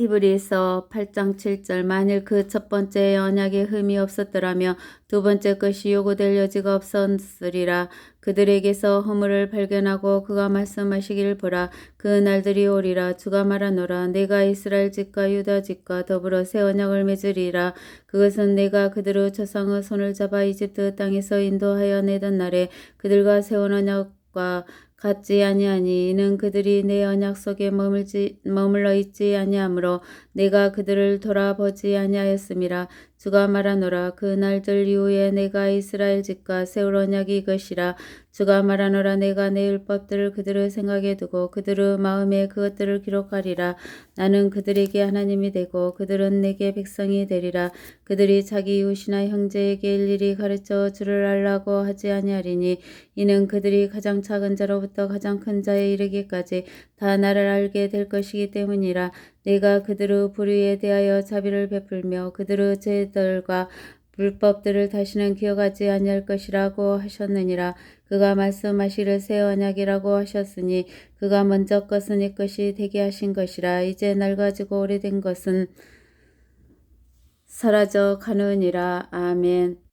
히브리서 8장 7절 만일 그 첫 번째 언약에 흠이 없었더라며 두 번째 것이 요구될 여지가 없었으리라. 그들에게서 허물을 발견하고 그가 말씀하시기를 보라. 그 날들이 오리라. 주가 말하노라. 내가 이스라엘 집과 유다 집과 더불어 새 언약을 맺으리라. 그것은 내가 그들의 조상의 손을 잡아 이집트 땅에서 인도하여 내던 날에 그들과 세운 언약 과 같지 아니하니 이는 그들이 내 언약 속에 머물지 머물러 있지 아니하므로 내가 그들을 돌아보지 아니하였음이라 주가 말하노라. 그 날들 이후에 내가 이스라엘 집과 세울 언약이 이것이라. 주가 말하노라. 내가 내 율법들을 그들의 생각에 두고 그들의 마음에 그것들을 기록하리라. 나는 그들에게 하나님이 되고 그들은 내게 백성이 되리라. 그들이 자기 이웃이나 형제에게 일일이 가르쳐 주를 알라고 하지 아니하리니 이는 그들이 가장 작은 자로부터 가장 큰 자에 이르기까지 다 나를 알게 될 것이기 때문이라. 내가 그들의 불의에 대하여 자비를 베풀며 그들의 죄들과 불법들을 다시는 기억하지 아니할 것이라고 하셨느니라. 그가 말씀하시를 새 언약이라고 하셨으니 그가 먼저 것은 이 것이 되게 하신 것이라. 이제 낡아지고 오래된 것은 사라져 가느니라. 아멘